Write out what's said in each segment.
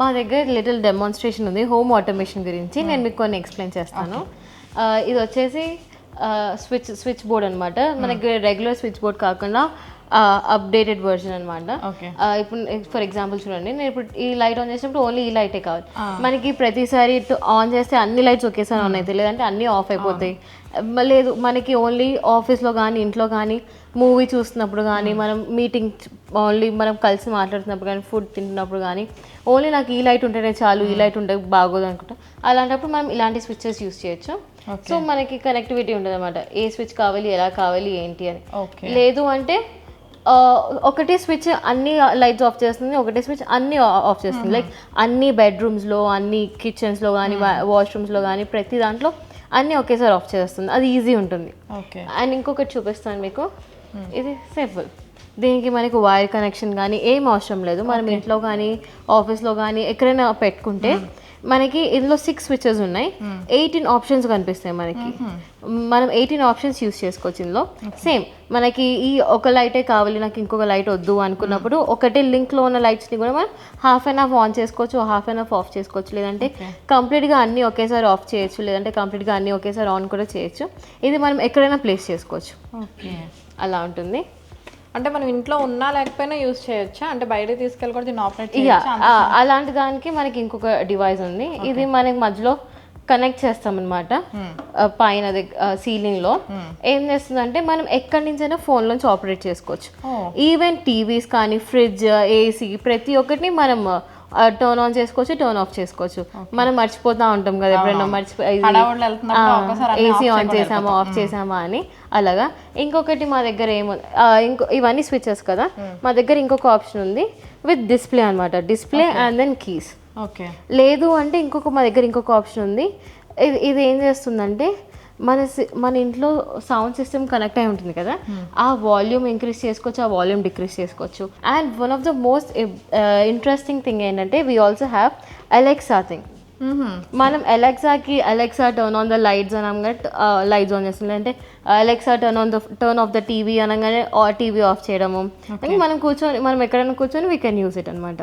మా దగ్గర little demonstration ఉంది హోమ్ ఆటోమేషన్ గురించి. నేను మీకు కొన్ని ఎక్స్ప్లెయిన్ చేస్తాను. ఇది వచ్చేసి స్విచ్ స్విచ్ బోర్డ్ అనమాట మనకి రెగ్యులర్ స్విచ్ బోర్డ్ కాకుండా అప్డేటెడ్ వర్జన్ అనమాట ఇప్పుడు ఫర్ ఎగ్జాంపుల్ చూడండి నేను ఇప్పుడు ఈ లైట్ ఆన్ చేసినప్పుడు ఓన్లీ ఈ లైటే కావాలి. మనకి ప్రతిసారి ఆన్ చేస్తే అన్ని లైట్స్ ఒకేసారి ఆన్ అవుతాయి లేదంటే అన్నీ ఆఫ్ అయిపోతాయి. లేదు మనకి ఓన్లీ ఆఫీస్లో కానీ ఇంట్లో కానీ మూవీ చూస్తున్నప్పుడు కానీ మనం మీటింగ్ ఓన్లీ మనం కలిసి మాట్లాడుతున్నప్పుడు కానీ ఫుడ్ తింటున్నప్పుడు కానీ ఓన్లీ నాకు ఈ లైట్ ఉంటేనే చాలు ఈ లైట్ ఉంటే బాగోదు అనుకుంటా. అలాంటప్పుడు మనం ఇలాంటి స్విచ్చెస్ యూస్ చేయొచ్చు. సో మనకి కనెక్టివిటీ ఉంటుంది అనమాట ఏ స్విచ్ కావాలి ఎలా కావాలి ఏంటి అని. లేదు అంటే ఒకటే స్విచ్ అన్ని లైట్స్ ఆఫ్ చేస్తుంది ఒకటే స్విచ్ అన్ని ఆఫ్ చేస్తుంది. లైక్ అన్ని బెడ్రూమ్స్లో అన్ని కిచెన్స్లో కానీ వాష్రూమ్స్లో కానీ ప్రతి దాంట్లో అన్ని ఒకేసారి ఆఫ్ చేస్తుంది. అది ఈజీ ఉంటుంది. ఓకే. అండ్ ఇంకొకటి చూపిస్తాను మీకు. ఇది సింపుల్ దీనికి మనకు వైర్ కనెక్షన్ కానీ ఏం అవసరం లేదు. మనం ఇంట్లో కానీ ఆఫీస్లో కానీ ఎక్కడైనా పెట్టుకుంటే మనకి ఇందులో సిక్స్ స్విచెస్ ఉన్నాయి. ఎయిటీన్ ఆప్షన్స్ కనిపిస్తాయి మనకి. మనం ఎయిటీన్ ఆప్షన్స్ యూస్ చేసుకోవచ్చు ఇందులో. సేమ్ మనకి ఈ ఒక లైటే కావాలి నాకు ఇంకొక లైట్ వద్దు అనుకున్నప్పుడు ఒకటే లింక్లో ఉన్న లైట్స్ని కూడా మనం హాఫ్ అన్ హాఫ్ ఆన్ చేసుకోవచ్చు హాఫ్ అన్ హాఫ్ ఆఫ్ చేసుకోవచ్చు. లేదంటే కంప్లీట్గా అన్నీ ఒకేసారి ఆఫ్ చేయొచ్చు లేదంటే కంప్లీట్గా అన్నీ ఒకేసారి ఆన్ కూడా చేయొచ్చు. ఇది మనం ఎక్కడైనా ప్లేస్ చేసుకోవచ్చు. అలా ఉంటుంది. అంటే మనం ఇంట్లో ఉన్నా లేకపోయినా యూజ్ చేయొచ్చా? అంటే బయట తీసుకెళ్ళి కూడా దీన్ని ఆపరేట్ అలాంటి దానికి మనకి ఇంకొక డివైస్ ఉంది. ఇది మనకి మధ్యలో కనెక్ట్ చేస్తామన్నమాట. ఆ, పైన సీలింగ్లో. ఏం చేస్తుందంటే మనం ఎక్కడి నుంచైనా ఫోన్ నుంచి ఆపరేట్ చేసుకోవచ్చు. ఈవెన్ టీవీస్ కానీ ఫ్రిడ్జ్ ఏసీ ప్రతి ఒక్కటిని మనం టర్న్ ఆన్ చేసుకోవచ్చు టర్న్ ఆఫ్ చేసుకోవచ్చు. మనం మర్చిపోతా ఉంటాం కదా ఎప్పుడైనా మర్చిపోయి ఏసీ ఆన్ చేసామా ఆఫ్ చేసామా అని అలాగా. ఇంకొకటి మా దగ్గర ఏమో ఇంకో ఇవన్నీ స్విచెస్ కదా. మా దగ్గర ఇంకొక ఆప్షన్ ఉంది విత్ డిస్ప్లే అన్నమాట. Display and then keys okay లేదు అంటే ఇంకొక మా దగ్గర ఇంకొక ఆప్షన్ ఉంది. ఇది ఇది ఏం చేస్తుందంటే మన సి- మన ఇంట్లో సౌండ్ సిస్టమ్ కనెక్ట్ అయి ఉంటుంది కదా? ఆ వాల్యూమ్ ఇంక్రీజ్ చేసుకోవచ్చు ఆ వాల్యూమ్ డిక్రీజ్ చేసుకోవచ్చు. And one of the most interesting thing ఏంటంటే we also have Alexa thing మనం అలెక్సాకి Alexa turn on the lights అనగానే లైట్స్ ఆన్ చేస్తుంది అంటే Alexa turn on the turn off the TV అనగానే TV off చేయడము. మనం కూర్చొని మనం ఎక్కడైనా కూర్చొని వీ కెన్ యూస్ ఇట్ అనమాట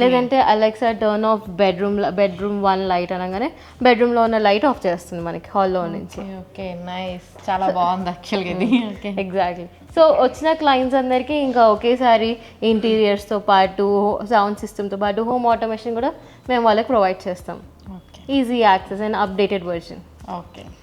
లేదంటే Alexa turn off bedroom bedroom one light అనగానే బెడ్రూమ్లో ఉన్న లైట్ ఆఫ్ చేస్తుంది మనకి హాల్లో నుంచి. ఓకే నైస్ చాలా బాగుంది యాక్చువల్గా ఇది. ఎగ్జాక్ట్లీ సో వచ్చిన క్లయింట్స్ అందరికీ ఇంకా ఒకేసారి ఇంటీరియర్స్తో పాటు సౌండ్ సిస్టమ్తో పాటు హోమ్ ఆటోమేషన్ కూడా మేము వాళ్ళకి ప్రొవైడ్ చేస్తాం. Okay easy access and updated version okay